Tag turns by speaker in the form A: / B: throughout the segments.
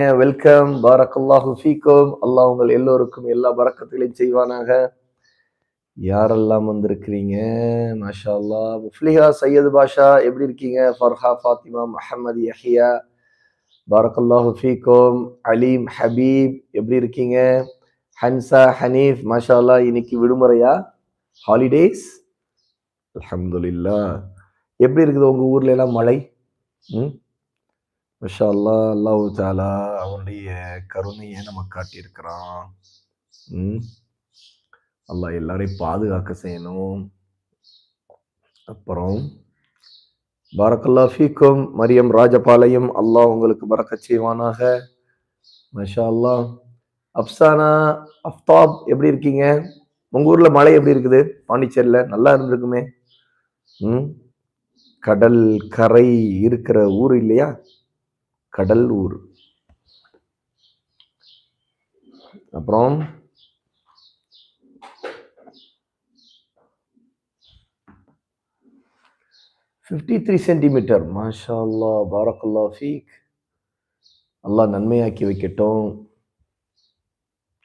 A: Welcome பாரக்கல்லாஹு ஃபீக்கும் அல்லாஹ் உங்கள் எல்லோருக்கும் எல்லா பறக்கத்துகளையும் செய்வானாக. யாரெல்லாம் வந்திருக்கிறீங்க? மாஷா அல்லா முஃப்லிஹா சையது பாஷா எப்படி இருக்கீங்க? ஃபர்ஹா ஃபாத்திமா மஹமது யஹியா. பாரக்கல்லாஹு ஃபீக்கும். அலீம் ஹபீப் எப்படி இருக்கீங்க? ஹன்சா ஹனீஃப் மாஷா அல்லா இன்னைக்கு விடுமுறையா? ஹாலிடேஸ் அலமதுல்லா எப்படி இருக்குது உங்கள் ஊர்ல எல்லாம் மழை? ம்? மஷா அல்லா அல்லாஹு தாலா அவனுடைய கருணையை நம்ம காட்டியிருக்கிறான். ம். அல்லாஹ் எல்லாரையும் பாதுகாக்க செய்யணும். அப்புறம் பாரக்கல்லா ஃபீக்கும் மரியம் ராஜபாளையம் அல்லாஹ் உங்களுக்கு பறக்க செய்வானாக. மஷா அல்லாஹ் அப்சானா அஃப்தாப் எப்படி இருக்கீங்க? உங்கள் ஊரில் மழை எப்படி இருக்குது? பாண்டிச்சேரியில் நல்லா இருந்திருக்குமே. ம். கடல் கரை இருக்கிற ஊர் இல்லையா? கடலூர். அப்புறம் ஃபிஃப்டி த்ரீ சென்டிமீட்டர் மாஷா அல்லா பாரக்கல்லா ஃபீக். அல்லா நன்மையாக்கி வைக்கட்டும்.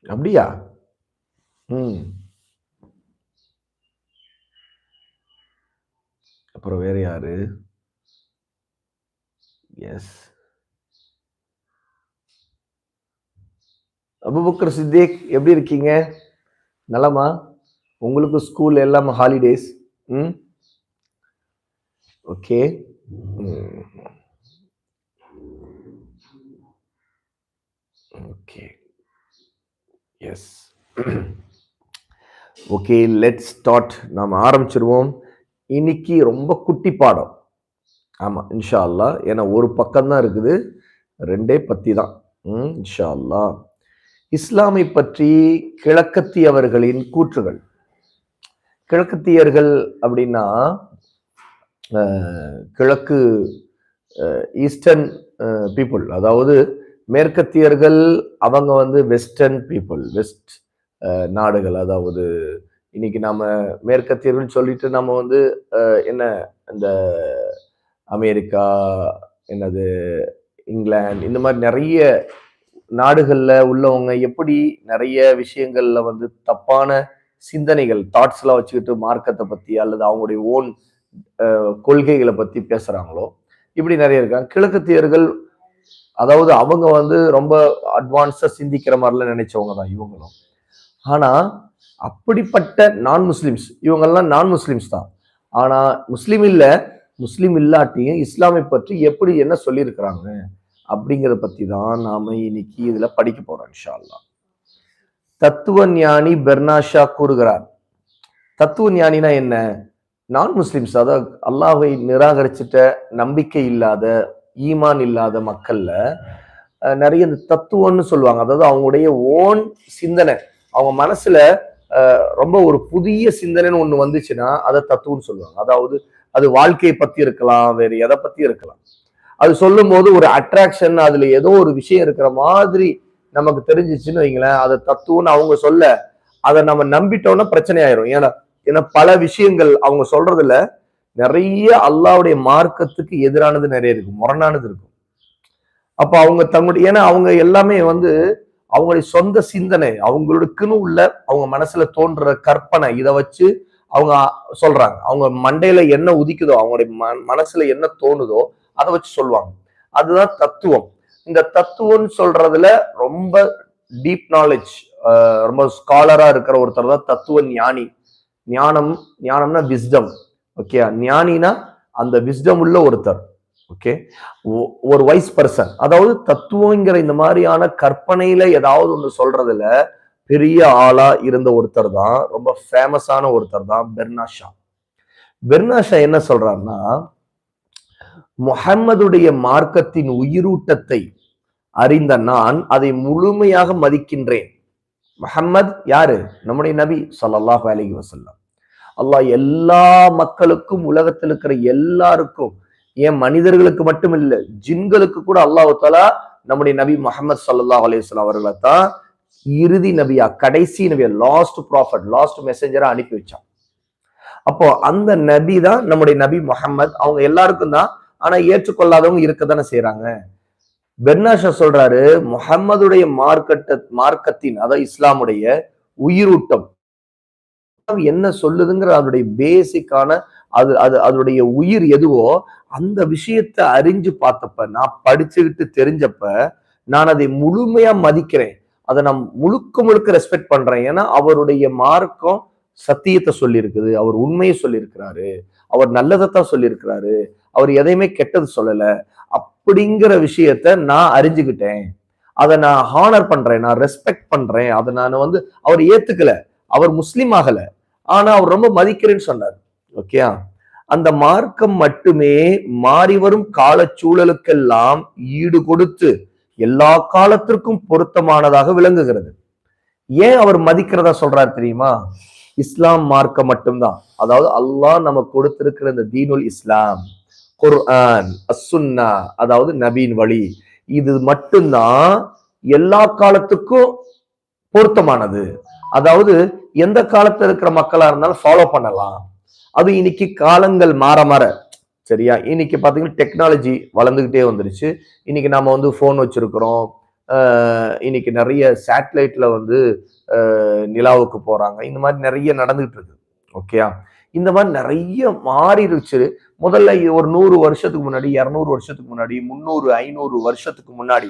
A: அப்படியா? ம். அப்புறம் வேறு யாரு? எஸ் அபுபக்கர் சித்திக் எப்படி இருக்கீங்க? நலமா? உங்களுக்கு ஸ்கூல் எல்லாம் ஹாலிடேஸ் ம்? Okay okay yes okay let start நாம் ஆரம்பிச்சிருவோம். இன்னைக்கு ரொம்ப குட்டி பாடம். ஆமாம் இன்ஷா அல்லா ஏன்னா ஒரு பக்கம் தான் இருக்குது. ரெண்டே பத்தி தான் ம் இன்ஷா அல்லா இஸ்லாமை பற்றி கிழக்கத்தியவர்களின் கூற்றுகள். கிழக்கத்தியர்கள் அப்படின்னா கிழக்கு ஈஸ்டர்ன் பீப்புள். அதாவது மேற்கத்தியர்கள் அவங்க வந்து வெஸ்டர்ன் பீப்புள் வெஸ்ட் நாடுகள். அதாவது இன்னைக்கு நாம மேற்கத்தியர்கள் சொல்லிட்டு நம்ம வந்து என்ன இந்த அமெரிக்கா என்னது இங்கிலாந்து இந்த மாதிரி நிறைய நாடுகளில் உள்ளவங்க எப்படி நிறைய விஷயங்கள்ல வந்து தப்பான சிந்தனைகள் தாட்ஸ்லாம் வச்சுக்கிட்டு மார்க்கத்தை பற்றி அல்லது அவங்களுடைய ஓன் கொள்கைகளை பற்றி பேசுகிறாங்களோ இப்படி நிறைய இருக்காங்க. கிழக்கத்தியர்கள் அதாவது அவங்க வந்து ரொம்ப அட்வான்ஸாக சிந்திக்கிற மாதிரிலாம் நினைச்சவங்க தான் இவங்களும். ஆனால் அப்படிப்பட்ட நான் முஸ்லிம்ஸ் இவங்கெல்லாம் நான் முஸ்லிம்ஸ் தான். ஆனால் முஸ்லீம் இல்லை முஸ்லீம் இல்லாட்டியும் இஸ்லாமை பற்றி எப்படி என்ன சொல்லியிருக்கிறாங்க? அப்படிங்கிறத பற்றி தான் நாம இன்னைக்கு இதுல படிக்க போகிறோம் இன்ஷால்லா அல்லாஹ் தத்துவ ஞானி பெர்னாஷா கூறுகிறார். தத்துவ ஞானினா என்ன? நான் முஸ்லிம்ஸ் அதாவது அல்லாஹை நிராகரிச்சிட்ட நம்பிக்கை இல்லாத ஈமான் இல்லாத மக்கள்ல நிறைய இந்த தத்துவம்னு சொல்லுவாங்க. அதாவது அவங்களுடைய ஓன் சிந்தனை அவங்க மனசுல ரொம்ப ஒரு புதிய சிந்தனைன்னு ஒண்ணு வந்துச்சுன்னா அதை தத்துவம்னு சொல்லுவாங்க. அதாவது அது வாழ்க்கையை பத்தி இருக்கலாம் வேற எதை பத்தி இருக்கலாம். அது சொல்லும் போது ஒரு அட்ராக்ஷன் அதுல ஏதோ ஒரு விஷயம் இருக்கிற மாதிரி நமக்கு தெரிஞ்சிச்சுன்னு வைங்களேன் அதை தத்துவம்னு அவங்க சொல்ல அதை நம்ம நம்பிட்டோம்னா பிரச்சனை ஆயிரும் ஏன்னா ஏன்னா பல விஷயங்கள் அவங்க சொல்றதுல நிறைய அல்லாவுடைய மார்க்கத்துக்கு எதிரானது நிறைய இருக்கும் முரணானது இருக்கும் அப்ப அவங்க தங்களுடைய ஏன்னா அவங்க எல்லாமே வந்து அவங்களுடைய சொந்த சிந்தனை அவங்களுக்குன்னு உள்ள அவங்க மனசுல தோன்ற கற்பனை இதை வச்சு அவங்க சொல்றாங்க. அவங்க மண்டையில என்ன உதிக்குதோ அவங்களுடைய ம- மனசுல என்ன தோணுதோ அதை வச்சு சொல்லுவாங்க. அதுதான் தத்துவம். இந்த தத்துவம்னு சொல்றதுல ரொம்ப டீப் நாலேஜ் ரொம்ப ஸ்காலரா இருக்கிற ஒருத்தர் தான் தத்துவ ஞானி. ஞானம் ஞானம்னா விஸ்டம் ஓகே ஞானினா அந்த விஸ்டம் உள்ள ஒருத்தர். ஓகே ஒரு வைஸ் பர்சன் அதாவது தத்துவங்கிற இந்த மாதிரியான கற்பனையில ஏதாவது ஒன்று சொல்றதுல பெரிய ஆளா இருந்த ஒருத்தர் தான் ரொம்ப ஃபேமஸான ஒருத்தர் தான் பெர்னாஷா. பெர்னாஷா என்ன சொல்றாருன்னா முகம்மதுடைய மார்க்கத்தின் உயிரூட்டத்தை அறிந்த நான் அதை முழுமையாக மதிக்கின்றேன். முகம்மது யாரு? நம்முடைய நபி ஸல்லல்லாஹு அலைஹி வசல்லாம் அல்லாஹ் எல்லா மக்களுக்கும் உலகத்தில் இருக்கிற எல்லாருக்கும் ஏன் மனிதர்களுக்கு மட்டும் இல்லை ஜின்களுக்கு கூட அல்லாஹு தாலா நம்முடைய நபி முஹம்மது சல்லாஹ் அலைஹி அவர்களை தான் இறுதி நபியா கடைசி நபியா லாஸ்ட் ப்ராஃபட் லாஸ்ட் மெசஞ்சரா அனுப்பி வச்சான். அப்போ அந்த நபி தான் நம்முடைய நபி முகமது அவங்க எல்லாருக்கும் தான் ஆனா ஏற்றுக்கொள்ளாதவங்க இருக்க தானே செய்யறாங்க பெர்னாஷா சொல்றாரு முகம்மதுடைய மார்க்கட்ட மார்க்கத்தின் அதாவது இஸ்லாமுடைய உயிரூட்டம். என்ன சொல்லுதுங்கிற அதனுடைய பேசிக்கான அது அது அதனுடைய உயிர் எதுவோ அந்த விஷயத்தை அறிஞ்சு பார்த்தப்ப நான் படிச்சுக்கிட்டு தெரிஞ்சப்ப நான் அதை முழுமையா மதிக்கிறேன். அதை நான் முழுக்க முழுக்க ரெஸ்பெக்ட் பண்றேன். ஏன்னா அவருடைய மார்க்கம் சத்தியத்தை சொல்லியிருக்குது. அவர் உண்மையை சொல்லியிருக்கிறாரு. அவர் நல்லதைத்தான் சொல்லியிருக்கிறாரு. அவர் எதையுமே கெட்டது சொல்லல. அப்படிங்கிற விஷயத்த நான் அறிஞ்சுக்கிட்டேன். அதை நான் ஹானர் பண்றேன் நான் ரெஸ்பெக்ட் பண்றேன். அதை நான் வந்து அவர் ஏத்துக்கல. அவர் முஸ்லீம் ஆகல. ஆனா அவர் ரொம்ப மதிக்கிறேன்னு சொன்னார். ஓகே அந்த மார்க்கம் மட்டுமே மாறி வரும் கால சூழலுக்கெல்லாம் ஈடு கொடுத்து எல்லா காலத்திற்கும் பொருத்தமானதாக விளங்குகிறது. ஏன் அவர் மதிக்கிறதா சொல்றார் தெரியுமா? இஸ்லாம் மார்க்கம் மட்டும்தான். அதாவது அல்லாஹ் நமக்கு கொடுத்திருக்கிற இந்த தீனுல் இஸ்லாம். குர்ஆன் அசுன்னா அதாவது நபீன் வழி. இது மட்டும்தான் எல்லா காலத்துக்கும் பொருத்தமானது. அதாவது எந்த காலத்துல இருக்கிற மக்களா இருந்தாலும் ஃபாலோ பண்ணலாம். அது இன்னைக்கு காலங்கள் மாற மாற. சரியா? இன்னைக்கு பாத்தீங்கன்னா டெக்னாலஜி வளர்ந்துகிட்டே வந்துருச்சு. இன்னைக்கு நாம வந்து ஃபோன் வச்சிருக்கிறோம். இன்னைக்கு நிறைய சேட்டலைட்ல வந்து நிலாவுக்கு போறாங்க. இந்த மாதிரி நிறைய நடந்துகிட்டு இருக்கு. ஓகேயா? இந்த மாதிரி நிறைய மாறிடுச்சு. முதல்ல ஒரு நூறு வருஷத்துக்கு முன்னாடி இரநூறு வருஷத்துக்கு முன்னாடி முந்நூறு ஐநூறு வருஷத்துக்கு முன்னாடி.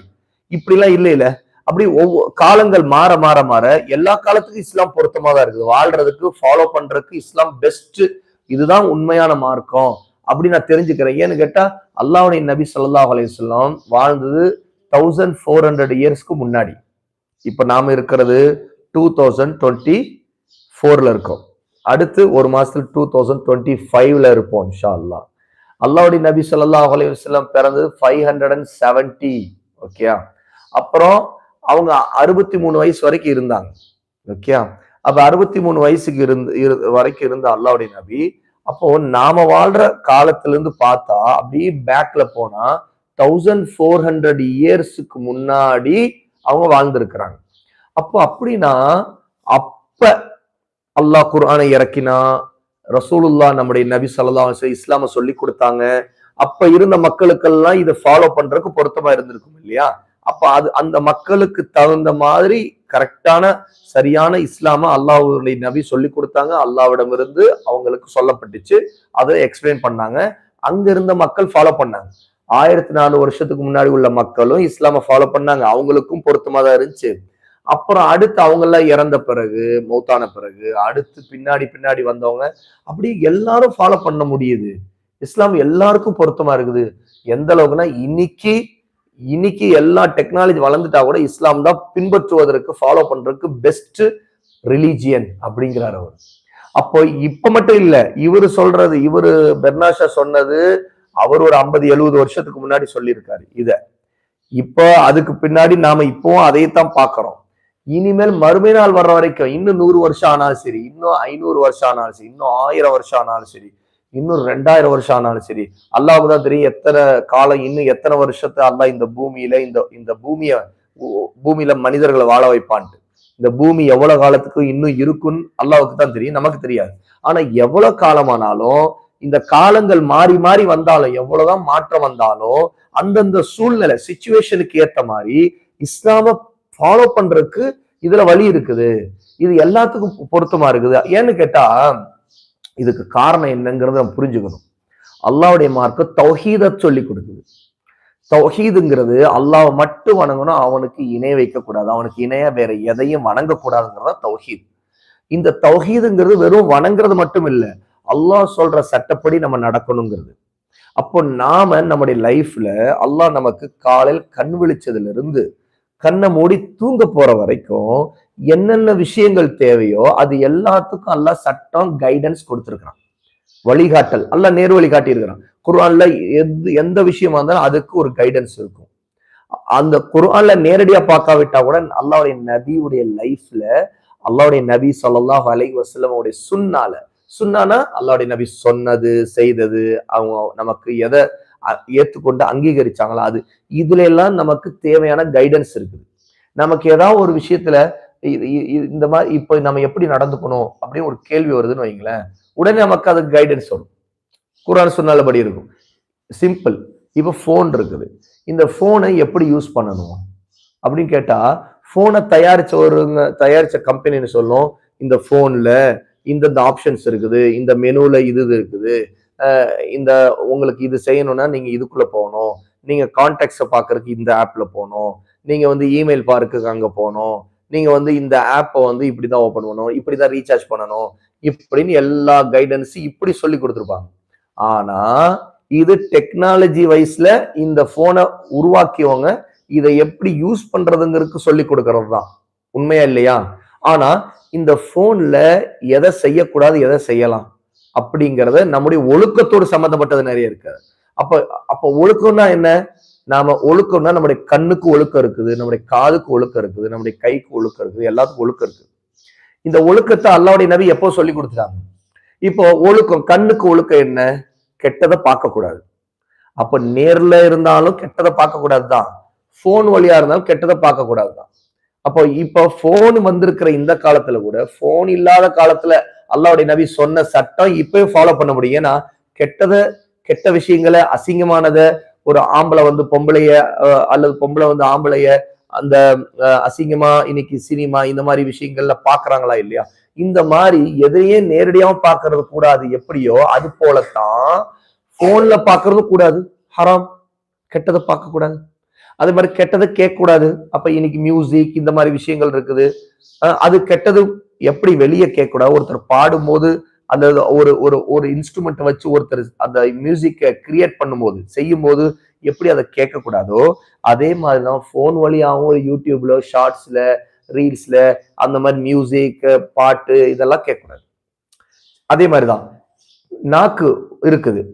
A: இப்படிலாம் இல்லை இல்ல. அப்படி ஒவ்வொரு காலங்கள் மாற மாற மாற எல்லா காலத்துக்கும் இஸ்லாம் பொருத்தமாக தான் இருக்குது. வாழ்றதுக்கு ஃபாலோ பண்றதுக்கு இஸ்லாம் பெஸ்ட் இதுதான் உண்மையான மார்க்கம். அப்படி நான் தெரிஞ்சுக்கிறேன். ஏன்னு கேட்டா அல்லாவுடைய நபி சல்லாஹ் அலையம் வாழ்ந்தது தௌசண்ட் ஃபோர் ஹண்ட்ரட் இயர்ஸ்க்கு முன்னாடி. இப்ப நாம இருக்கிறது டூ தௌசண்ட் டுவெண்ட்டி ஃபோர்ல இருக்கோம். அடுத்து ஒரு மாசத்துல டூ தௌசண்ட் டுவெண்ட்டி ஃபைவ்ல இருப்போம் இன்ஷா அல்லா அல்லாவுடைய நபி சொல்லாஹ் அலையம் பிறந்தது five hundred and seventy okay அப்புறம் அவங்க அறுபத்தி மூணு வயசு வரைக்கும் இருந்தாங்க ஓகே அப்ப அறுபத்தி மூணு வயசுக்கு இருந்து வரைக்கும் இருந்த அல்லாவுடைய நபி அப்போ நாம வாழ்ற காலத்துல இருந்து பார்த்தா அப்படியே பேக்ல போனா தௌசண்ட் ஃபோர் ஹண்ட்ரட் இயர்ஸுக்கு முன்னாடி அவங்க வாழ்ந்திருக்கிறாங்க. அப்போ அப்படின்னா அப்ப அல்லாஹ் குர்ஆனை இறக்கினா ரசூலுல்லா நம்முடைய நபி சல்லா இஸ்லாம சொல்லி கொடுத்தாங்க. அப்ப இருந்த மக்களுக்கெல்லாம் இதை ஃபாலோ பண்றதுக்கு பொருத்தமா இருந்திருக்கும் இல்லையா? அப்ப அது அந்த மக்களுக்கு தகுந்த மாதிரி கரெக்டான சரியான இஸ்லாம அல்லாவுடைய நபி சொல்லி கொடுத்தாங்க. அல்லாவிடம் இருந்து அவங்களுக்கு சொல்லப்பட்டுச்சு. அதை எக்ஸ்பிளைன் பண்ணாங்க. அங்க இருந்த மக்கள் ஃபாலோ பண்ணாங்க. ஆயிரத்தி நாலு வருஷத்துக்கு முன்னாடி உள்ள மக்களும் இஸ்லாம ஃபாலோ பண்ணாங்க. அவங்களுக்கும் பொருத்தமா தான் இருந்துச்சு. அப்புறம் அடுத்து அவங்கெல்லாம் இறந்த பிறகு மௌத்தான பிறகு அடுத்து பின்னாடி பின்னாடி வந்தவங்க அப்படி எல்லாரும் ஃபாலோ பண்ண முடியுது. இஸ்லாம் எல்லாருக்கும் பொருத்தமா இருக்குது. எந்த அளவுக்குன்னா இன்னைக்கு இன்னைக்கு எல்லா டெக்னாலஜி வளர்ந்துட்டா கூட இஸ்லாம் தான் பின்பற்றுவதற்கு ஃபாலோ பண்றதுக்கு பெஸ்ட் ரிலீஜியன் அப்படிங்கிறார் அவர். அப்போ இப்ப மட்டும் இல்ல இவர் சொல்றது இவர் பெர்னாஷா சொன்னது அவர் ஒரு ஐம்பது எழுபது வருஷத்துக்கு முன்னாடி சொல்லியிருக்காரு இத. இப்போ அதுக்கு பின்னாடி நாம இப்பவும் தான் பார்க்குறோம். இனிமேல் மறுமை நாள் வர்ற வரைக்கும் இன்னும் நூறு வருஷம் ஆனாலும் சரி இன்னும் ஐநூறு வருஷம் ஆனாலும் சரி இன்னும் ஆயிரம் வருஷம் ஆனாலும் சரி இன்னும் ரெண்டாயிரம் வருஷம் ஆனாலும் சரி அல்லாவுக்கு தான் தெரியும் எத்தனை காலம் இன்னும் எத்தனை வருஷத்தை அல்லாஹ் இந்த பூமியில இந்த இந்த பூமிய பூமியில மனிதர்களை வாழ வைப்பான்ட்டு. இந்த பூமி எவ்வளவு காலத்துக்கு இன்னும் இருக்குன்னு அல்லாவுக்கு தான் தெரியும் நமக்கு தெரியாது. ஆனா எவ்வளவு காலமானாலும் இந்த காலங்கள் மாறி மாறி வந்தாலும் எவ்வளவுதான் மாற்றம் வந்தாலும் அந்தந்த சூழ்நிலை சுச்சுவேஷனுக்கு ஏத்த மாதிரி இஸ்லாம ஃபாலோ பண்றதுக்கு இதுல வழி இருக்குது. இது எல்லாத்துக்கும் பொருத்தமா இருக்குது. ஏன்னு கேட்டா இதுக்கு காரணம் என்னங்கிறத நம்ம புரிஞ்சுக்கணும். அல்லாவுடைய மார்க்க தௌஹீத சொல்லி கொடுக்குது. தௌஹீதுங்கிறது அல்லாவை மட்டும் வணங்கணும் அவனுக்கு இணை வைக்கக்கூடாது. அவனுக்கு இணையா வேற எதையும் வணங்கக்கூடாதுங்கிறதா தௌஹீத். இந்த தௌஹீதுங்கிறது வெறும் வணங்குறது மட்டும் இல்லை அல்லாஹ் சொல்ற சட்டப்படி நம்ம நடக்கணுங்கிறது. அப்போ நாம நம்முடைய லைஃப்ல அல்லாஹ் நமக்கு காலையில் கண் விழிச்சதுல இருந்து கண்ணை மூடி தூங்க போற வரைக்கும் என்னென்ன விஷயங்கள் தேவையோ அது எல்லாத்துக்கும் அல்ல சட்டம் கைடன்ஸ் கொடுத்துருக்கிறான். வழிகாட்டல் அல்ல நேர் வழி காட்டியிருக்கிறான். குர்ஆன்ல எது எந்த விஷயமா இருந்தாலும் அதுக்கு ஒரு கைடன்ஸ் இருக்கும். அந்த குர்ஆன்ல நேரடியா பார்க்காவிட்டா கூட அல்லாவுடைய நபியுடைய லைஃப்ல அல்லாவுடைய நபி சொல்லல்லாஹ் அலை வசலமுடைய சுண்ணால சுண்ணானா அல்லாவுடைய நபி சொன்னது செய்தது அவங்க நமக்கு எதை ஏற்றுக்கொண்டு அங்கீகரிச்சாங்களா? அது இதுல எல்லாம் நமக்கு தேவையான கைடன்ஸ் இருக்குது. நமக்கு ஏதாவது ஒரு விஷயத்துல இந்த மாதிரி இப்ப நம்ம எப்படி நடந்துக்கணும் அப்படின்னு ஒரு கேள்வி வருதுன்னு வைங்களேன். உடனே நமக்கு அதுக்கு கைடன்ஸ் வரும். குரான் சொன்னாலபடி இருக்கும். சிம்பிள் இப்போ ஃபோன் இருக்குது. இந்த ஃபோனை எப்படி யூஸ் பண்ணணும்? அப்படின்னு கேட்டா ஃபோனை தயாரிச்சவருங்க தயாரிச்ச கம்பெனின்னு சொல்லும். இந்த ஃபோனில் இந்தந்த ஆப்ஷன்ஸ் இருக்குது. இந்த மெனுல இது இது இருக்குது. இந்த உங்களுக்கு இது செய்யணும்னா நீங்க இதுக்குள்ள போகணும். நீங்க கான்டாக்ட்ஸை பார்க்கறதுக்கு இந்த ஆப்ல போகணும். நீங்க வந்து இமெயில் பார்க்குக்கு அங்க போகணும். நீங்க வந்து இந்த ஆப்பை வந்து இப்படிதான் ஓபன் பண்ணணும். இப்படிதான் ரீசார்ஜ் பண்ணணும். இப்படின்னு எல்லா கைடன்ஸும் இப்படி சொல்லி கொடுத்துருப்பாங்க. ஆனா இது டெக்னாலஜி வைஸ்ல இந்த போனை உருவாக்கியவங்க இதை எப்படி யூஸ் பண்றதுங்கிறதுக்கு சொல்லி கொடுக்கறது தான் உண்மையா இல்லையா? ஆனா இந்த போன்ல எதை செய்யக்கூடாது எதை செய்யலாம்? அப்படிங்கிறத நம்முடைய ஒழுக்கத்தோடு சம்மந்தப்பட்டது நிறைய இருக்காது அப்ப அப்ப ஒழுக்கம்னா என்ன? நாம ஒழுக்கம்னா நம்முடைய கண்ணுக்கு ஒழுக்கம் இருக்குது நம்முடைய காதுக்கு ஒழுக்கம் இருக்குது நம்முடைய கைக்கு ஒழுக்கம் இருக்குது எல்லாத்துக்கும் ஒழுக்கம் இருக்குது. இந்த ஒழுக்கத்தை அல்லாவுடைய நபி எப்போ சொல்லி கொடுத்துட்டாங்க? இப்போ ஒழுக்கம் கண்ணுக்கு ஒழுக்கம் என்ன? கெட்டதை பார்க்க கூடாது அப்ப நேர்ல இருந்தாலும் கெட்டதை பார்க்க கூடாது தான் போன் வழியா இருந்தாலும் கெட்டதை பார்க்க கூடாது தான் அப்போ இப்போ போன் வந்திருக்கிற இந்த காலத்துல கூட போன் இல்லாத காலத்துல அல்லாவுடைய நபி சொன்ன சட்டம் இப்பயும் ஃபாலோ பண்ண முடியும். ஏன்னா கெட்டதை கெட்ட விஷயங்களை அசிங்கமானதை ஒரு ஆம்பளை வந்து பொம்பளைய அஹ், அல்லது பொம்பளை வந்து ஆம்பளைய அந்த அசிங்கமா இன்னைக்கு சினிமா இந்த மாதிரி விஷயங்கள்ல பாக்குறாங்களா இல்லையா? இந்த மாதிரி எதையே நேரடியாகவும் பார்க்கறது கூடாது. எப்படியோ அது போலத்தான் போன்ல பாக்குறது கூடாது. ஹராம். கெட்டதை பார்க்க கூடாது. அது மாதிரி கெட்டதை கேட்க கூடாது அப்ப இன்னைக்கு மியூசிக் இந்த மாதிரி விஷயங்கள் இருக்குது. அது கெட்டது எப்படி வெளியே கேட்கக்கூடாது ஒருத்தர் பாடும்போது அந்த ஒரு ஒரு ஒரு இன்ஸ்ட்ருமெண்ட்டை வச்சு ஒருத்தர் அந்த மியூசிக்கை கிரியேட் பண்ணும்போது செய்யும்போது எப்படி அதை கேட்கக்கூடாதோ அதே அதே மாதிரிதான் ஃபோன் வழியாகவும் யூடியூப்ல ஷார்ட்ஸ்ல ரீல்ஸ்ல அந்த மாதிரி மியூசிக் பாட்டு இதெல்லாம் கேட்கக்கூடாது அதே மாதிரிதான் நாக்கு இருக்குது.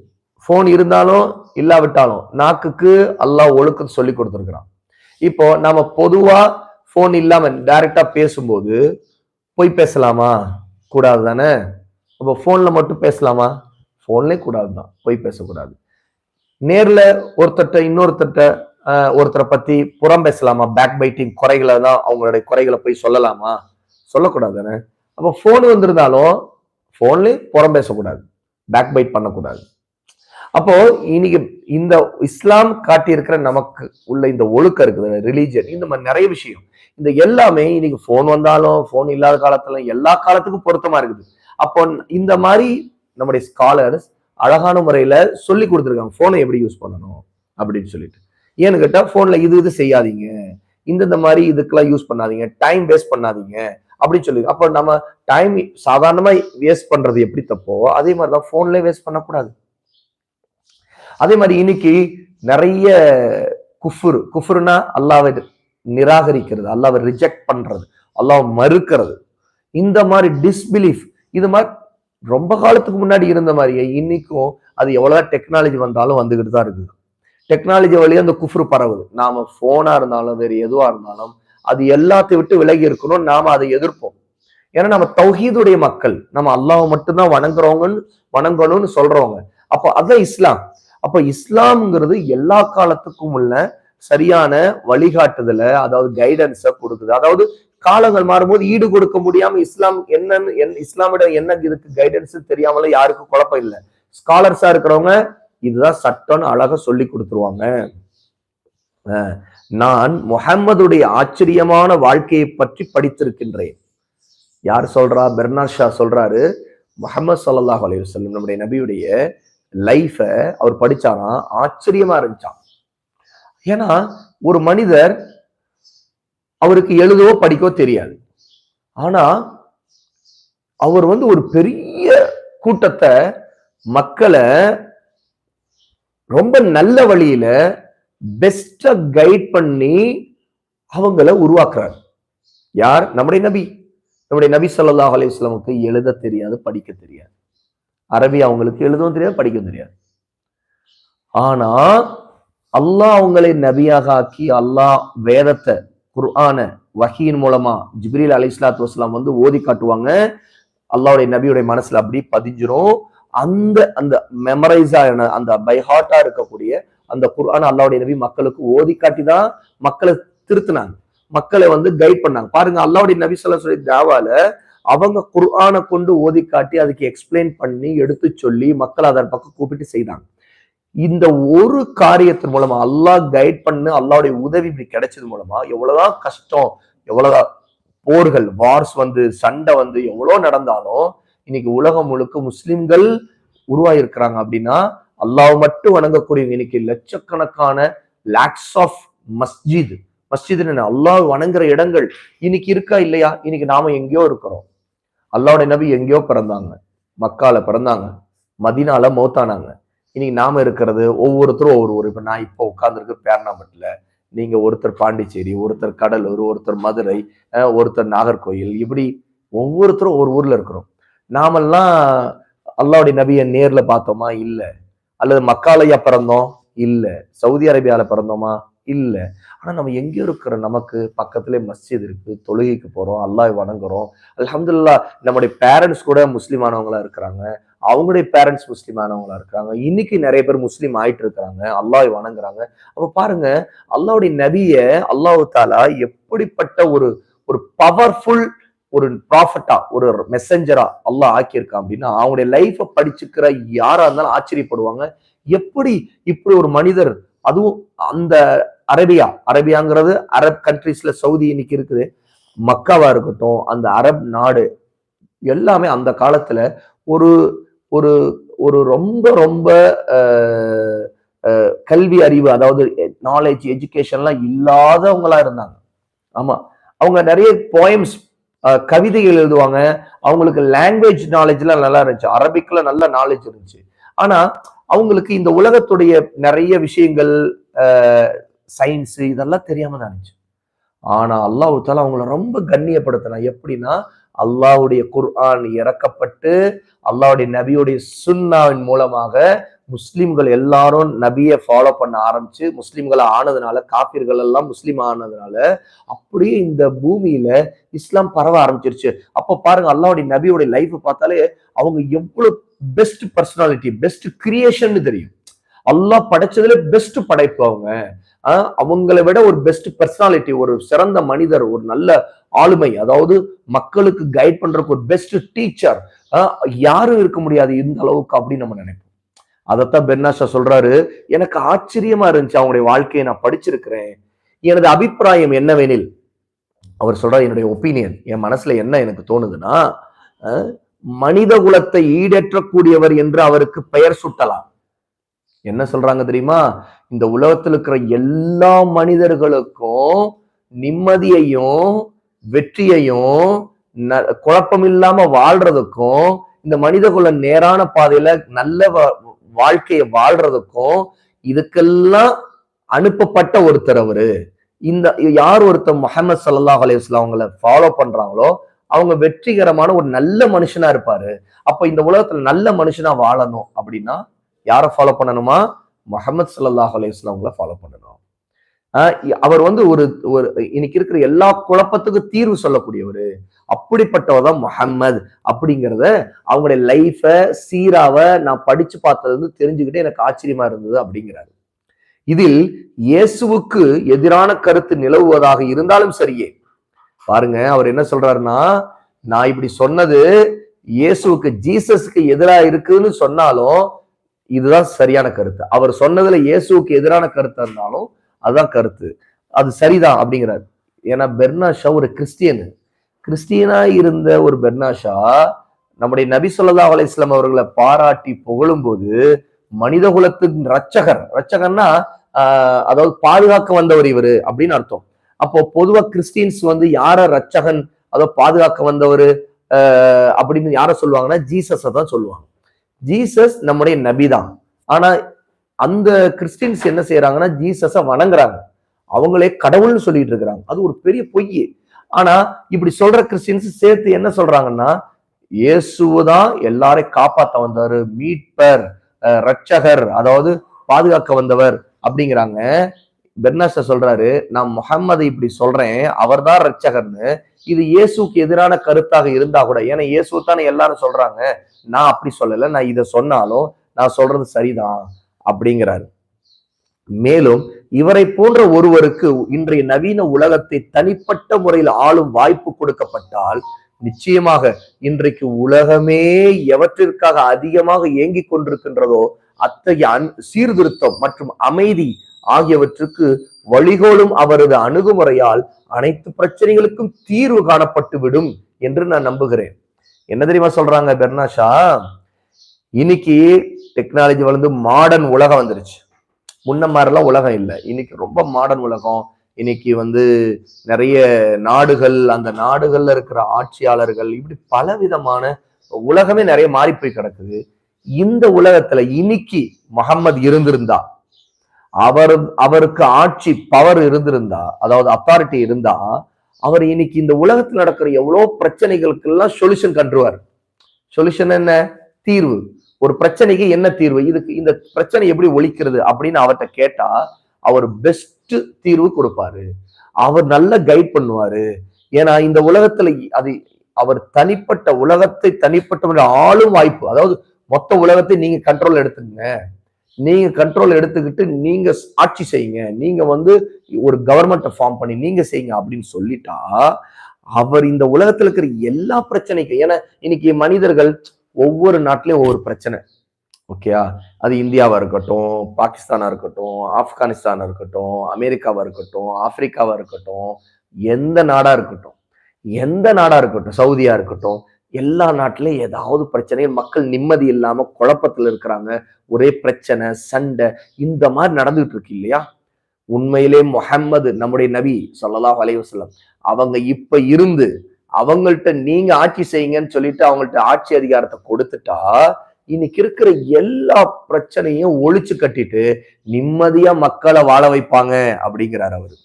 A: ஃபோன் இருந்தாலும் இல்லாவிட்டாலும் நாக்குக்கு அல்லாஹ் ஒழுக்கம் சொல்லி கொடுத்துருக்கிறான். இப்போ நம்ம பொதுவா ஃபோன் இல்லாம டைரக்டா பேசும்போது போய் பேசலாமா? கூடாது தானே? அப்போ ஃபோனில் மட்டும் பேசலாமா? ஃபோன்லேயே கூடாது தான். போய் பேசக்கூடாது. நேரில் ஒருத்தட்ட இன்னொருத்தட்ட ஒருத்தரை பற்றி புறம் பேசலாமா? பேக் பைட்டிங் குறைகளை தான் அவங்களுடைய குறைகளை போய் சொல்லலாமா? சொல்லக்கூடாது தானே? அப்போ ஃபோன் வந்திருந்தாலும் ஃபோன்லேயே புறம் பேசக்கூடாது. பேக் பைட் பண்ணக்கூடாது. அப்போ இன்னைக்கு இந்த இஸ்லாம் காட்டியிருக்கிற நமக்கு உள்ள இந்த ஒழுக்கம் இருக்குது ரிலீஜன் இந்த மாதிரி நிறைய விஷயம். இந்த எல்லாமே இன்னைக்கு ஃபோன் வந்தாலும் ஃபோன் இல்லாத காலத்துல எல்லா காலத்துக்கும் பொருத்தமா இருக்குது. அப்போ இந்த மாதிரி நம்முடைய ஸ்காலர்ஸ் அழகான முறையில சொல்லி கொடுத்துருக்காங்க ஃபோனை எப்படி யூஸ் பண்ணணும் அப்படின்னு சொல்லிட்டு. ஏன்னு கேட்டா ஃபோனில் இது இது செய்யாதீங்க. இந்தந்த மாதிரி இதுக்கெல்லாம் யூஸ் பண்ணாதீங்க டைம் வேஸ்ட் பண்ணாதீங்க அப்படின்னு சொல்லி அப்போ நம்ம டைம் சாதாரணமா வேஸ்ட் பண்றது எப்படி தப்போ அதே மாதிரி தான் ஃபோன்லேயே வேஸ்ட் பண்ணக்கூடாது. அதே மாதிரி இன்னைக்கு நிறைய குஃபுரு குஃபுருனா அல்லாவை நிராகரிக்கிறது அல்லாவை ரிஜெக்ட் பண்றது அல்லாவை மறுக்கிறது. இந்த மாதிரி டிஸ்பிலீஃப் இது மாதிரி ரொம்ப காலத்துக்கு முன்னாடி இருந்த மாதிரியே இன்னைக்கும் அது எவ்வளவுதான் டெக்னாலஜி வந்தாலும் வந்துகிட்டு தான் இருக்குது. டெக்னாலஜி வழியே அந்த குஃப்ரு பரவுது. நாம போனா இருந்தாலும் வேறு எதுவா இருந்தாலும் அது எல்லாத்தையும் விட்டு விலகி இருக்கணும் நாம அதை எதிர்ப்போம். ஏன்னா நம்ம தௌஹீதுடைய மக்கள் நம்ம அல்லாஹ் மட்டும்தான் வணங்குறவங்கன்னு வணங்கணும்னு சொல்றவங்க. அப்போ அதான் இஸ்லாம். அப்ப இஸ்லாம்ங்கிறது எல்லா காலத்துக்கும் உள்ள சரியான வழிகாட்டுதல அதாவது கைடன்ஸை கொடுக்குது. அதாவது காலங்கள் மாறும்போது ஈடு கொடுக்க முடியாம இஸ்லாம் என்னன்னு என் இஸ்லாமிடம் என்ன இதுக்கு கைடன்ஸ் தெரியாமல யாருக்கும் குழப்பம் இல்லை. ஸ்காலர்ஸா இருக்கிறவங்க இதுதான் சட்டம்னு அழகா சொல்லி கொடுத்துருவாங்க. நான் முஹம்மதுடைய ஆச்சரியமான வாழ்க்கையை பற்றி படித்திருக்கின்றேன். யார் சொல்றா? பெர்னா ஷா சொல்றாரு முஹம்மது சல்லாஹ் அலைஹி நம்முடைய நபியுடைய லைஃபை அவர் படிச்சாராம் ஆச்சரியமா இருந்துச்சான் ஏன்னா ஒரு மனிதர் அவருக்கு எழுதவோ படிக்கவோ தெரியாது. ஆனா அவர் வந்து ஒரு பெரிய கூட்டத்தை மக்களை ரொம்ப நல்ல வழியில பெஸ்டா கைட் பண்ணி அவங்கள உருவாக்குறார். யார்? நம்முடைய நபி. நம்முடைய நபி சல்லாஹ் அலிஸ்லாமுக்கு எழுத தெரியாது படிக்க தெரியாது. அரபி அவங்களுக்கு எழுதவும் தெரியாது படிக்கவும் தெரியாது. ஆனா அல்லாஹ் அவங்களை நபியாக ஆக்கி அல்லாஹ் வேதத்தை குர்ஆன வஹீன் மூலமா ஜிப்ரீல் அலி இஸ்லாத்து வஸ்லாம் வந்து ஓதி காட்டுவாங்க. அல்லாவுடைய நபியுடைய மனசுல அப்படி பதிஞ்சிரும். அந்த அந்த மெமரைஸா அந்த பைஹார்ட்டா இருக்கக்கூடிய அந்த குர்ஆன் அல்லாவுடைய நபி மக்களுக்கு ஓதி காட்டி தான் மக்களை திருத்தினாங்க. மக்களை வந்து கைட் பண்ணாங்க. பாருங்க அல்லாவுடைய நபி சொல்ல சொல்லி தாவால அவங்க குர்ஆனை கொண்டு ஓதி காட்டி அதுக்கு எக்ஸ்பிளைன் பண்ணி எடுத்து சொல்லி மக்கள் அதன் பக்கம் கூப்பிட்டு செய்தாங்க இந்த ஒரு காரியத்தின் மூலமா அல்லாஹ் கைட் பண்ணு அல்லாவுடைய உதவி இப்படி கிடைச்சது மூலமா எவ்வளவுதான் கஷ்டம் எவ்வளவுதான் போர்கள் வார்ஸ் வந்து சண்டை வந்து எவ்வளோ நடந்தாலும் இன்னைக்கு உலகம் முழுக்க முஸ்லிம்கள் உருவாயிருக்கிறாங்க அப்படின்னா அல்லாஹ் மட்டும் வணங்கக்கூடிய இன்னைக்கு லட்சக்கணக்கான லேக்ஸ் ஆஃப் மஸ்ஜித் மஸ்ஜித் அல்லாஹ் வணங்குற இடங்கள் இன்னைக்கு இருக்கா இல்லையா? இன்னைக்கு நாம எங்கேயோ இருக்கிறோம். அல்லாவுடைய நபி எங்கேயோ பிறந்தாங்க. மக்கால பிறந்தாங்க. மதினால மௌத்தானாங்க. இன்னைக்கு நாம இருக்கிறது ஒவ்வொருத்தரும் ஒவ்வொரு ஊர். இப்போ நான் இப்போ உட்காந்துருக்கு பேரணாமட்டில் நீங்க ஒருத்தர் பாண்டிச்சேரி ஒருத்தர் கடலூர் ஒருத்தர் மதுரை ஒருத்தர் நாகர்கோயில் இப்படி ஒவ்வொருத்தரும் ஒரு ஊர்ல இருக்கிறோம். நாமெல்லாம் அல்லாவுடைய நபியை நேர்ல பார்த்தோமா? இல்லை. அல்லது மக்காலையா பிறந்தோம்? இல்லை. சவுதி அரேபியாவில் பிறந்தோமா? இல்லை. ஆனால் நம்ம எங்கேயோ இருக்கிற நமக்கு பக்கத்திலே மஸ்ஜித் இருக்குது தொழுகைக்கு போகிறோம் அல்லாஹ் வணங்குறோம். அலமதுல்லா நம்முடைய பேரண்ட்ஸ் கூட முஸ்லீமானவங்களா இருக்கிறாங்க. அவங்களுடைய பேரண்ட்ஸ் முஸ்லீமானவங்களா இருக்கிறாங்க. இன்னைக்கு நிறைய பேர் முஸ்லீம் ஆயிட்டு இருக்கிறாங்க. அல்லாஹ் வணங்குறாங்க. அப்போ பாருங்க அல்லாவுடைய நபியை அல்லாஹு தாலா எப்படிப்பட்ட ஒரு ஒரு பவர்ஃபுல் ஒரு ப்ராஃபட்டா ஒரு மெசஞ்சரா அல்லாஹ் ஆக்கியிருக்கான் அப்படின்னா அவங்களுடைய லைஃப்பை படிச்சுக்கிற யாரா இருந்தாலும் ஆச்சரியப்படுவாங்க. எப்படி இப்படி ஒரு மனிதர் அதுவும் அந்த அரேபியா அரபியாங்கிறது அரப் கண்ட்ரீஸ்ல சவுதி இன்னைக்கு இருக்குது. மக்காவா இருக்கட்டும் அந்த அரப் நாடு எல்லாமே அந்த காலத்துல ஒரு ஒரு ஒரு ரொம்ப ரொம்ப கல்வி அறிவு அதாவது நாலேஜ் எஜுகேஷன்லாம் இல்லாதவங்களா இருந்தாங்க. ஆமா. அவங்க நிறைய போயம்ஸ் கவிதைகள் எழுதுவாங்க. அவங்களுக்கு லாங்குவேஜ் நாலேஜ்லாம் நல்லா இருந்துச்சு. அரபிக்ல நல்ல நாலேஜ் இருந்துச்சு. ஆனா அவங்களுக்கு இந்த உலகத்துடைய நிறைய விஷயங்கள் சயின்ஸ் இதெல்லாம் தெரியாம தான் இருந்துச்சு. ஆனா அல்லாஹு தாலா அவங்கள ரொம்ப கண்ணியப்படுத்தினா எப்படின்னா அல்லாவுடைய குர்ஆன் இறக்கப்பட்டு அல்லாவுடைய நபியுடைய சுன்னாவின் மூலமாக முஸ்லீம்கள் எல்லாரும் நபியை ஃபாலோ பண்ண ஆரம்பிச்சு முஸ்லீம்களை ஆனதுனால காப்பீர்கள் எல்லாம் முஸ்லீம் ஆனதுனால அப்படியே இந்த பூமியில இஸ்லாம் பரவ ஆரம்பிச்சிருச்சு. அப்போ பாருங்க அல்லாவுடைய நபியோடைய லைஃப் பார்த்தாலே அவங்க எவ்வளவு பெஸ்ட் பர்சனாலிட்டி பெஸ்ட் கிரியேஷன் தெரியும். அல்லாஹ் படைச்சதுல பெஸ்ட் படைப்பு அவங்க. அவங்களை விட ஒரு பெஸ்ட் பர்சனாலிட்டி ஒரு சிறந்த மனிதர் ஒரு நல்ல ஆளுமை அதாவது மக்களுக்கு கைட் பண்றதுக்கு ஒரு பெஸ்ட் டீச்சர் யாரும் இருக்க முடியாது இந்த அளவுக்கு அப்படின்னு நம்ம நினைப்போம். அதைத்தான் பென்னாஷா சொல்றாரு எனக்கு ஆச்சரியமா இருந்துச்சு அவங்களுடைய வாழ்க்கையை நான் படிச்சிருக்கிறேன். எனது அபிப்பிராயம் என்னவெனில் அவர் சொல்றாரு என்னுடைய ஒப்பீனியன் என் மனசுல என்ன எனக்கு தோணுதுன்னா மனித குலத்தை ஈடேற்றக்கூடியவர் என்று அவருக்கு பெயர் சுட்டலாம். என்ன சொல்றாங்க தெரியுமா? இந்த உலகத்தில் இருக்கிற எல்லா மனிதர்களுக்கும் நிம்மதியையும் வெற்றியையும் குழப்பம் இல்லாம வாழ்றதுக்கும் இந்த மனித குல நேரான பாதையில நல்ல வாழ்க்கையை வாழ்றதுக்கும் இதுக்கெல்லாம் அனுப்பப்பட்ட ஒருத்தர் அவரு. இந்த யார் ஒருத்தர் முகமது சல்லாஹ் அலையுஸ்லாம் அவங்கள ஃபாலோ பண்றாங்களோ அவங்க வெற்றிகரமான ஒரு நல்ல மனுஷனா இருப்பாரு. அப்ப இந்த உலகத்துல நல்ல மனுஷனா வாழணும் அப்படின்னா யாரை ஃபாலோ பண்ணணுமா? முகமது சல்லாஹ் அவங்கள ஃபாலோ பண்ணணும். அவர் வந்து ஒரு ஒரு இன்னைக்கு இருக்கிற எல்லா குழப்பத்துக்கும் தீர்வு சொல்லக்கூடியவர். அப்படிப்பட்டவர் தான் முகம்மது அப்படிங்கிறத அவங்களுடைய லைஃபை சீராவை நான் படிச்சு பார்த்தது வந்து தெரிஞ்சுக்கிட்டு எனக்கு ஆச்சரியமா இருந்தது அப்படிங்கிறாரு. இதில் இயேசுவுக்கு எதிரான கருத்து நிலவுவதாக இருந்தாலும் சரியே. பாருங்க அவர் என்ன சொல்றாருன்னா நான் இப்படி சொன்னது இயேசுவுக்கு ஜீசஸ்க்கு எதிராக இருக்குன்னு சொன்னாலும் இதுதான் சரியான கருத்து. அவர் சொன்னதுல இயேசுக்கு எதிரான கருத்தா இருந்தாலும் அதுதான் கருத்து. அது சரிதான் அப்படிங்கிறார். ஏன்னா பெர்னா ஷா ஒரு கிறிஸ்டியனு. கிறிஸ்டியனா இருந்த ஒரு பெர்னாஷா நம்முடைய நபி சொல்லா அலிஸ்லாம் அவர்களை பாராட்டி புகழும் போது மனித குலத்தின் ரச்சகர் ரச்சகர்னா அதாவது பாதுகாக்க வந்தவர் இவர் அப்படின்னு அர்த்தம். அப்போ பொதுவாக கிறிஸ்டின்ஸ் வந்து யார ரச்சகன் அதாவது பாதுகாக்க வந்தவர் அப்படின்னு யார சொல்லுவாங்கன்னா ஜீசஸை தான் சொல்லுவாங்க. ஜீசஸ் நம்முடைய நபி தான். ஆனா அந்த கிறிஸ்டின்ஸ் என்ன செய்யறாங்கன்னா ஜீசஸை வணங்குறாங்க. அவங்களே கடவுள்னு சொல்லிட்டு இருக்கிறாங்க. அது ஒரு பெரிய பொய்யே. ஆனா இப்படி சொல்ற கிறிஸ்டின்ஸ் சேர்த்து என்ன சொல்றாங்கன்னா இயேசுதான் எல்லாரையும் காப்பாத்த வந்தவர் மீட்பர் ரட்சகர் அதாவது பாதுகாக்க வந்தவர் அப்படிங்கிறாங்க. பெர்னாச சொல்றாரு நான் முகம்மது இப்படி சொல்றேன் அவர் தான் ரட்சகர்னு இது இயேசுக்கு எதிரான கருத்தாக இருந்தா கூட ஏன்னா இயேசு தானே எல்லாரும் சொல்றாங்க. நான் அப்படி சொல்லல நான் இதை சொன்னாலும் நான் சொல்றது சரிதான் அப்படிங்கிறாரு. மேலும் இவரை போன்ற ஒருவருக்கு இன்றைய நவீன உலகத்தை தனிப்பட்ட முறையில் ஆளும் வாய்ப்பு கொடுக்கப்பட்டால் நிச்சயமாக இன்றைக்கு உலகமே எவற்றிற்காக அதிகமாக இயங்கிக் கொண்டிருக்கின்றதோ அத்தகைய அன்- சீர்திருத்தம் மற்றும் அமைதி ஆகியவற்றுக்கு வழிகோலும் அவரது அணுகுமுறையால் அனைத்து பிரச்சனைகளுக்கும் தீர்வு காணப்பட்டு விடும் என்று நான் நம்புகிறேன். என்ன தெரியுமா சொல்றாங்க பெர்னாஷா? இன்னைக்கு டெக்னாலஜி வளர்ந்து மாடர்ன் உலகம் வந்துருச்சு. முன்ன மாதிரிலாம் உலகம் இல்லை. இன்னைக்கு ரொம்ப மாடர்ன் உலகம். இன்னைக்கு வந்து நிறைய நாடுகள் அந்த நாடுகள்ல இருக்கிற ஆட்சியாளர்கள் இப்படி பல விதமான உலகமே நிறைய மாறி போய் கிடக்குது. இந்த உலகத்துல இன்னைக்கு முகம்மது இருந்திருந்தா அவர் அவருக்கு ஆட்சி பவர் இருந்திருந்தா அதாவது அத்தாரிட்டி இருந்தா அவர் இன்னைக்கு இந்த உலகத்தில் நடக்கிற எவ்வளோ பிரச்சனைகளுக்கெல்லாம் சொல்யூஷன் கண்டுருவார். சொல்யூஷன் என்ன? தீர்வு. ஒரு பிரச்சனைக்கு என்ன தீர்வு? இதுக்கு இந்த பிரச்சனை எப்படி ஒழிக்கிறது அப்படின்னு அவர்கிட்ட கேட்டா அவர் பெஸ்ட் தீர்வு கொடுப்பாரு. அவர் நல்ல கைட் பண்ணுவாரு. ஏன்னா இந்த உலகத்துல அது அவர் தனிப்பட்ட உலகத்தை தனிப்பட்ட ஆளும் வாய்ப்பு. அதாவது மொத்த உலகத்தை நீங்க கண்ட்ரோல் எடுத்துங்க நீங்க கண்ட்ரோல் எடுத்துக்கிட்டு நீங்க ஆட்சி செய்யுங்க. நீங்க வந்து ஒரு கவர்மெண்ட்டை ஃபார்ம் பண்ணி நீங்க செய்யுங்க அப்படின்னு சொல்லிட்டா அவர் இந்த உலகத்துல இருக்கிற எல்லா பிரச்சனைக்கும் ஏன்னா இன்னைக்கு மனிதர்கள் ஒவ்வொரு நாட்டிலையும் ஒவ்வொரு பிரச்சனை. ஓகேயா அது இந்தியாவாக இருக்கட்டும் பாகிஸ்தானாக இருக்கட்டும் ஆப்கானிஸ்தானாக இருக்கட்டும் அமெரிக்காவாக இருக்கட்டும் ஆப்பிரிக்காவாக இருக்கட்டும் எந்த நாடாக இருக்கட்டும் எந்த நாடாக இருக்கட்டும் சவுதியாக இருக்கட்டும் எல்லா நாட்டிலையும் ஏதாவது பிரச்சனை மக்கள் நிம்மதி இல்லாமல் குழப்பத்தில் இருக்கிறாங்க. ஒரே பிரச்சனை சண்டை இந்த மாதிரி நடந்துகிட்டு இருக்கு இல்லையா? உண்மையிலே முஹம்மது நம்முடைய நபி சொல்லலாம் அலைஹி அவங்க இப்போ இருந்து அவங்கள்ட்ட நீங்க ஆட்சி செய்யுங்கன்னு சொல்லிட்டு அவங்கள்ட்ட ஆட்சி அதிகாரத்தை கொடுத்துட்டா இன்னைக்கு இருக்கிற எல்லா பிரச்சனையும் ஒழிச்சு கட்டிட்டு நிம்மதியா மக்களை வாழ வைப்பாங்க அப்படிங்கிறார் அவர்.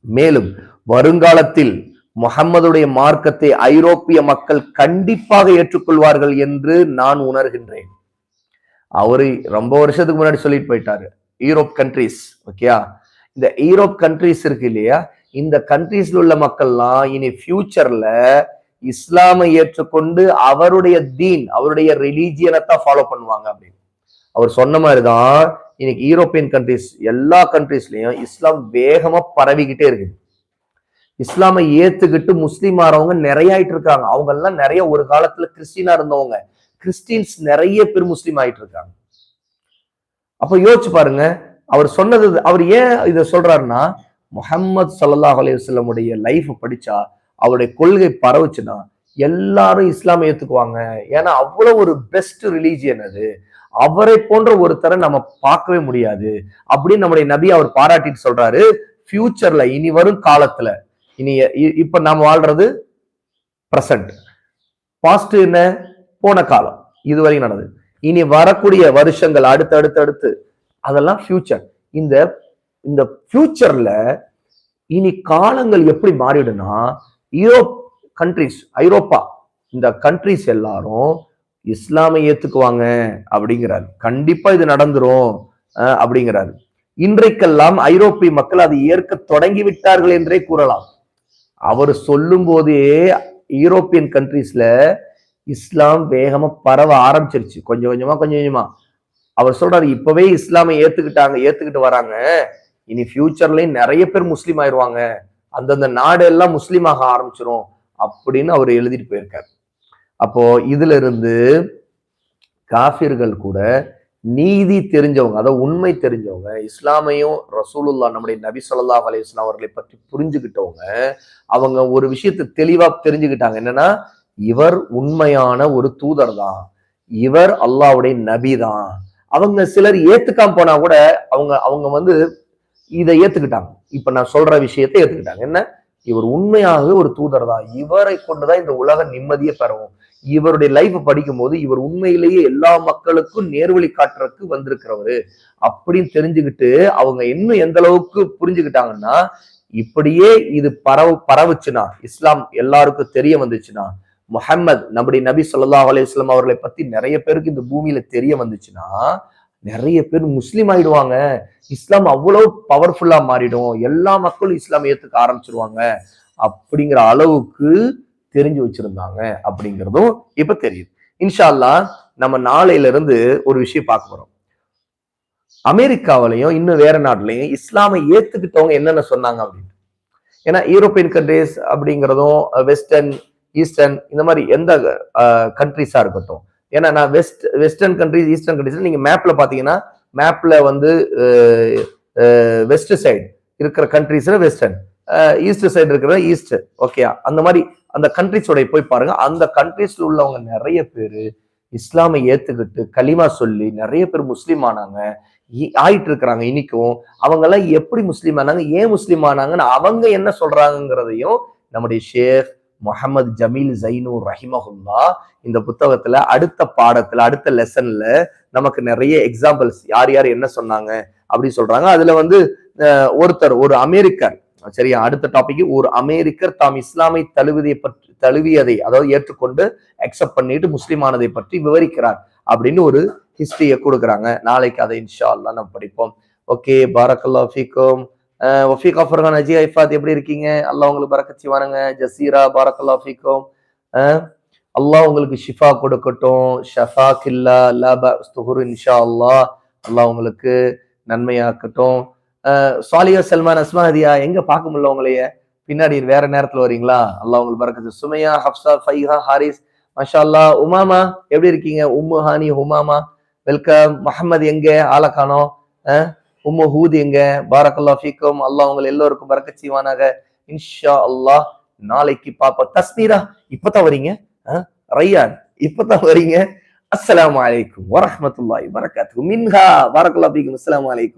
A: மேலும் வருங்காலத்தில் முகம்மதுடைய மார்க்கத்தை ஐரோப்பிய மக்கள் கண்டிப்பாக ஏற்றுக்கொள்வார்கள் என்று நான் உணர்கின்றேன். அவரு ரொம்ப வருஷத்துக்கு முன்னாடி சொல்லிட்டு போயிட்டாரு. யூரோப் கண்ட்ரீஸ் ஓகேயா இந்த யூரோப் கண்ட்ரீஸ் இருக்கு இல்லையா? இந்த கண்ட்ரீஸ்ல உள்ள மக்கள்லாம் இனி ஃபியூச்சர்ல இஸ்லாமை ஏற்றுக்கொண்டு அவருடைய தீன் அவருடைய ரிலீஜியனை தான் ஃபாலோ பண்ணுவாங்க அப்படின்னு. அவர் சொன்ன மாதிரிதான் இன்னைக்கு யூரோப்பியன் கண்ட்ரிஸ் எல்லா கண்ட்ரீஸ்லயும் இஸ்லாம் வேகமா பரவிக்கிட்டே இருக்கு. இஸ்லாமை ஏத்துக்கிட்டு முஸ்லீம் ஆறவங்க நிறைய ஆயிட்டு இருக்காங்க அவங்க எல்லாம் நிறைய ஒரு காலத்துல கிறிஸ்டினா இருந்தவங்க. கிறிஸ்டின்ஸ் நிறைய பேர் முஸ்லீம் ஆயிட்டு இருக்காங்க அப்ப யோசிச்சு பாருங்க. அவர் சொன்னது அவர் ஏன் இதை சொல்றாருன்னா முஹம்மது சல்லாஹ் அலையுடைய லைஃப் படிச்சா அவருடைய கொள்கை பரவுச்சுன்னா எல்லாரும் இஸ்லாமை ஏத்துக்குவாங்க. ஏன்னா அவ்வளவு ஒரு பெஸ்ட் ரிலீஜியன் அது. அவரை போன்ற ஒருத்தரை நம்ம பார்க்கவே முடியாது. அப்படின்னு நம்முடைய நபி அவர் பாராட்டிட்டு சொல்றாரு ஃபியூச்சர்ல இனி வரும் காலத்துல. இனி இ- இப்ப நாம வாழ்றது பிரசன்ட் பாஸ்ட் என்ன? போன காலம். இதுவரையும் நடந்தது. இனி வரக்கூடிய வருஷங்கள் அடுத்து அடுத்து அடுத்து அதெல்லாம் ஃபியூச்சர் இந்த இந்த ஃபியூச்சர்ல இனி காலங்கள் எப்படி மாறிடுனா யூரோப் கண்ட்ரிஸ் ஐரோப்பா இந்த கண்ட்ரிஸ் எல்லாரும் இஸ்லாமை ஏத்துக்குவாங்க அப்படிங்கிறாரு. கண்டிப்பா இது நடந்துரும் அப்படிங்கிறாரு. இன்றைக்கெல்லாம் ஐரோப்பிய மக்கள் அதை ஏற்க தொடங்கி விட்டார்கள் என்றே கூறலாம். அவர் சொல்லும் போதே யூரோப்பியன் கண்ட்ரீஸ்ல இஸ்லாம் வேகமா பரவ ஆரம்பிச்சிருச்சு. கொஞ்சம் கொஞ்சமா கொஞ்சம் கொஞ்சமா. அவர் சொல்றாரு இப்பவே இஸ்லாமை ஏத்துக்கிட்டாங்க ஏத்துக்கிட்டு வராங்க. இனி ஃபியூச்சர்லயும் நிறைய பேர் முஸ்லீம் ஆயிடுவாங்க அந்தந்த நாடு எல்லாம் முஸ்லீம் ஆக ஆரம்பிச்சிரும் அப்படின்னு அவர் எழுதிட்டு போயிருக்கார். அப்போ இதுல இருந்து காஃபிர்கள் கூட நீதி தெரிஞ்சவங்க அதாவது உண்மை தெரிஞ்சவங்க இஸ்லாமையும் ரசூலுல்லா நம்முடைய நபி சொல்லா அலைஹி வஸல்லம் அவர்களை பற்றி புரிஞ்சுக்கிட்டவங்க அவங்க ஒரு விஷயத்தை தெளிவா தெரிஞ்சுக்கிட்டாங்க என்னன்னா இவர் உண்மையான ஒரு தூதர் தான் இவர் அல்லாஹ்வுடைய நபி தான் அவங்க சிலர் ஏத்துக்காம போனா கூட அவங்க அவங்க வந்து இதை ஏத்துக்கிட்டாங்க. இப்ப நான் சொல்ற விஷயத்தை ஏத்துக்கிட்டாங்க. என்ன? இவர் உண்மையாகவே ஒரு தூதர் தான் இவரை கொண்டுதான் இந்த உலக நிம்மதியை பெறவும் இவருடைய லைஃப் படிக்கும் போது இவர் உண்மையிலேயே எல்லா மக்களுக்கும் நேர்வழி காட்டுறதுக்கு வந்திருக்கிறவரு. அப்படின்னு தெரிஞ்சுக்கிட்டு அவங்க இன்னும் எந்த அளவுக்கு புரிஞ்சுக்கிட்டாங்கன்னா இப்படியே இது பரவ பரவுச்சுன்னா இஸ்லாம் எல்லாருக்கும் தெரிய வந்துச்சுன்னா முஹம்மது நம்முடைய நபி சொல்லா அலைஹி அவர்களை பத்தி நிறைய பேருக்கு இந்த பூமியில தெரிய வந்துச்சுன்னா நிறைய பேர் முஸ்லீம் ஆயிடுவாங்க. இஸ்லாம் அவ்வளவு பவர்ஃபுல்லா மாறிடும். எல்லா மக்களும் இஸ்லாம் ஏத்துக்க ஆரம்பிச்சிருவாங்க. அப்படிங்கிற அளவுக்கு தெரிஞ்சு வச்சிருந்தாங்க அப்படிங்கிறதும் இப்ப தெரியுது. இன்ஷா அல்லாஹ் நம்ம நாளையில இருந்து ஒரு விஷயம் பார்க்க போறோம். அமெரிக்காவிலையும் இன்னும் வேற நாட்டிலையும் இஸ்லாமை ஏத்துக்கிட்டவங்க என்னென்ன சொன்னாங்க அப்படின்னு. ஏன்னா யூரோப்பியன் கண்ட்ரிஸ் அப்படிங்கிறதும் வெஸ்டர்ன் ஈஸ்டர்ன் இந்த மாதிரி எந்த கண்ட்ரிஸா இருக்கட்டும். ஏன்னா நான் west western countries eastern countries நீங்க மேப்ல பாத்தீங்கன்னா மேப்ல வந்து வெஸ்ட் சைடு இருக்கிற கண்ட்ரிஸ்ல வெஸ்டர்ன் ஈஸ்ட் சைடு இருக்கிற ஈஸ்ட் ஓகே அந்த மாதிரி அந்த கண்ட்ரிஸோட போய் பாருங்க. அந்த கண்ட்ரிஸ்ல உள்ளவங்க நிறைய பேர் இஸ்லாமை ஏத்துக்கிட்டு கலிமா சொல்லி நிறைய பேர் முஸ்லீம் ஆனாங்க. இ- ஆயிட்டு இருக்கிறாங்க இன்னைக்கும் அவங்க எல்லாம் எப்படி முஸ்லீம் ஆனாங்க? ஏன் முஸ்லீம் ஆனாங்கன்னு அவங்க என்ன சொல்றாங்கிறதையும் நம்முடைய ஷேக் முகமது ஜமீல் ஜைனூர் ரஹிமஹுல்லா இந்த புத்தகத்துல அடுத்த பாடத்துல அடுத்த லெசன்ல நமக்கு நிறைய எக்ஸாம்பிள்ஸ் யார் யார் என்ன சொன்னாங்க அப்படின்னு சொல்றாங்க. அதுல வந்து ஒருத்தர் ஒரு அமெரிக்கர். சரியா? அடுத்த டாபிக் ஒரு அமெரிக்கர் தாம் இஸ்லாமை தழுவியதை பற்றி தழுவியதை அதாவது ஏற்றுக்கொண்டு அக்செப்ட் பண்ணிட்டு முஸ்லீம் பற்றி விவரிக்கிறார் அப்படின்னு ஒரு ஹிஸ்டரியை கொடுக்குறாங்க. நாளைக்கு அதை இன்ஷா அல்லா நம்ம படிப்போம். ஓகே பாரக்கல்லா ஃபீக்கும் ஒஃபீக் வஃபீக் அஃபர்கான் அஜி ஐஃபாத் எப்படி இருக்கீங்க? அல்லாஹ் உங்களுக்கு பறக்கச்சி வாருங்க ஜசீரா பாரக்கல்லா ஃபீக்கும். அஹ் அல்லாஹ் உங்களுக்கு ஷிஃபா கொடுக்கட்டும். ஷஃபா கில்லா லா இன்ஷா அல்லாஹ் அல்லாஹ் உங்களுக்கு நன்மையாக்கட்டும். சாலியா சல்மான் அஸ்மாஹதியா எங்க பார்க்க முடியல உங்களைய? பின்னாடி வேற நேரத்துல வரீங்களா? அல்லாஹ் உங்களுக்கு பறக்கச்சி சுமையா ஹப்சா ஃபைஹா ஹாரிஸ். மஷா அல்லாஹ் உமாமா எப்படி இருக்கீங்க? உம்மு ஹானி உமாமா வெல்கம். மஹமது எங்கே? ஆலக்கானோ காணோம். உம்மு ஹூத் எங்க? பாரக்கல்லா ஃபீக்கும். அல்லாஹ் உங்களை எல்லோருக்கும் பறக்க செய்வானாக. இன்ஷா அல்லாஹ் நாளைக்கு பாப்பா தஸ்மீரா? இப்பதான் வரீங்க? ரையான் இப்பதான் வரீங்க? அஸ்லாம் அலைக்கும். வரஹ்மத்துல்லாஹி வரகாத்துஹு மின்ஹா. பாரக்கல்லா ஃபீக்கும். அஸ்லாம் அலைக்கும்.